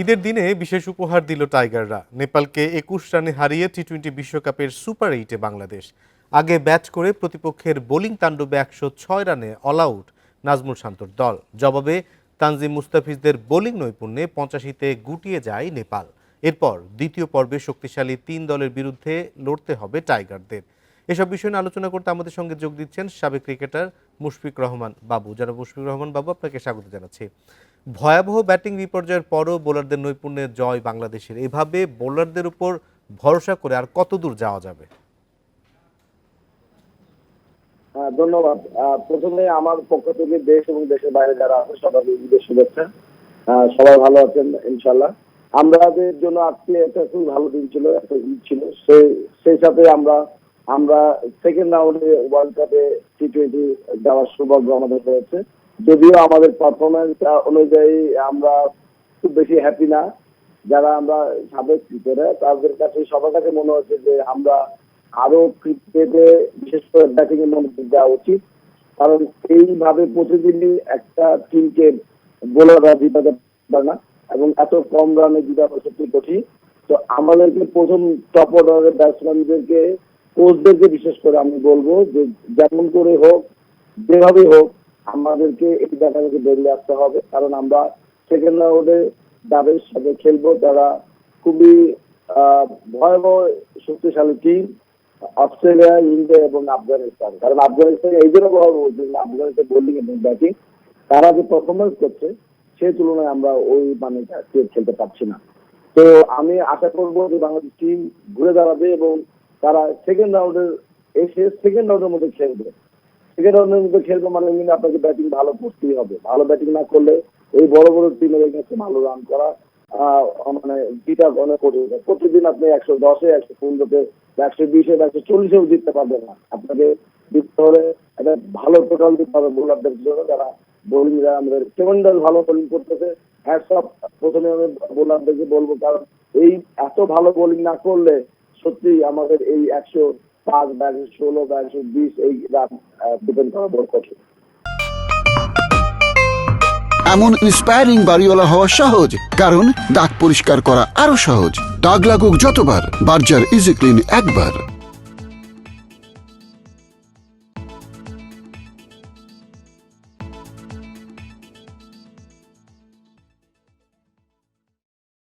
ঈদের দিনে বিশেষ উপহার দিল টাইগাররা। নেপালকে একুশ রানে হারিয়ে টি টোয়েন্টি বিশ্বকাপের সুপার এইটে বাংলাদেশ। আগে ব্যাট করে প্রতিপক্ষের বোলিং তাণ্ডবে একশো ছয় রানে অল আউট নাজমুল শান্তর দল। জবাবে তানজিম মুস্তাফিজদের বোলিং নৈপুণ্যে পঁচাশিতে গুটিয়ে যায় নেপাল। এরপর দ্বিতীয় পর্বে শক্তিশালী তিন দলের বিরুদ্ধে লড়তে হবে টাইগারদের। এসব বিষয় নিয়ে আলোচনা করতে আমাদের সঙ্গে যোগ দিচ্ছেন সাবেক ক্রিকেটার মুশফিক রহমান বাবু। যারা মুশফিক রহমান বাবু আপনাকে স্বাগত জানাচ্ছি। ভয়াবহ ব্যাটিং বিপর্যয়ের পরও বোলারদের নৈপুণ্যে জয় বাংলাদেশের। এভাবে বোলারদের উপর ভরসা করে আর কত দূর যাওয়া যাবে? হ্যাঁ, ধন্যবাদ। প্রথমে আমার পক্ষ থেকে দেশ এবং দেশের বাইরে যারা আছে সবাইকে ঈদের শুভেচ্ছা। সবাই ভালো আছেন ইনশাল্লাহ আমাদের জন্য আজকে একটা খুব ভালো দিন ছিল একটা ঈদ ছিল। সেই সেই সাথে আমরা আমরা সেকেন্ড রাউন্ডে ওয়ার্ল্ড কাপে টি টোয়েন্টি যাওয়ার সৌভাগ্য আমাদের হয়েছে যদিও আমাদের পারফরমেন্স অনুযায়ী আমরা খুব বেশি হ্যাপি না। যারা আমরা সাবেক ক্রিকেটার তাদের কাছে, সবার কাছে মনে হচ্ছে যে আমরা আরও ক্রিকেটে বিশেষ করে ব্যাটিং এর মনোযোগ দেওয়া উচিত। কারণ এইভাবে প্রতিদিনই একটা টিমকে বোলাররা জিতাতে পারে না এবং এত কম রানে জিতানো সত্যি কঠিন। তো আমাদেরকে প্রথম টপ অর্ডারের ব্যাটসম্যানদেরকে কোচদেরকে বিশেষ করে আমি বলব যে, যেমন করে হোক যেভাবে হোক, আমাদেরকে এই জায়গা থেকে বেরিয়ে আসতে হবে। কারণ আমরা সেকেন্ড রাউন্ডে যাদের সাথে খেলব। তারা খুবই ভয়াবহ শক্তিশালী টিম অস্ট্রেলিয়া ইন্ডিয়া এবং আফগানিস্তান। কারণ আফগানিস্তান এই জন্য বলছি যে আফগানিস্তান বোলিং এবং ব্যাটিং তারা যে পারফরমেন্স করছে সেই তুলনায় আমরা ওই মানে খেলতে পারছি না। তো আমি আশা করব যে বাংলাদেশ টিম ঘুরে দাঁড়াবে এবং তারা সেকেন্ড রাউন্ডের এসে সেকেন্ড রাউন্ডের মধ্যে খেলবে। সেকেন্ড রাউন্ডের মধ্যে খেলবে মানে কিন্তু আপনাকে ব্যাটিং ভালো করতেই হবে। ভালো ব্যাটিং না করলে এই বড় বড় টিমের কাছে ভালো রান করা মানে জিতা অনেক কঠিন প্রতিদিন আপনি একশো দশে, একশো পনেরোতে, একশো বিশে একশো চল্লিশেও জিততে পারবেন না। আপনাকে জিততে হলে একটা ভালো টোটাল দিতে হবে বোলারদের জন্য। যারা বোলিং আমাদের সেভেন্ডার ভালো বোলিং করতেছে হ্যাটসঅপ প্রথমে আমি বোলারদেরকে বলব, কারণ এই এত ভালো বোলিং না করলে সত্যি আমাদের এই একশো পাঁচ বা একশো ষোলো বা একশো বিশ এই রান ডিপেন্ড করা বড় কঠিন। এমন ইন্সপায়ারিং বাড়িওয়ালা হওয়া সহজ, কারণ দাগ পরিষ্কার করা আরও সহজ। দাগ লাগুক যতবার, বার্জার ইজি ক্লিন একবার।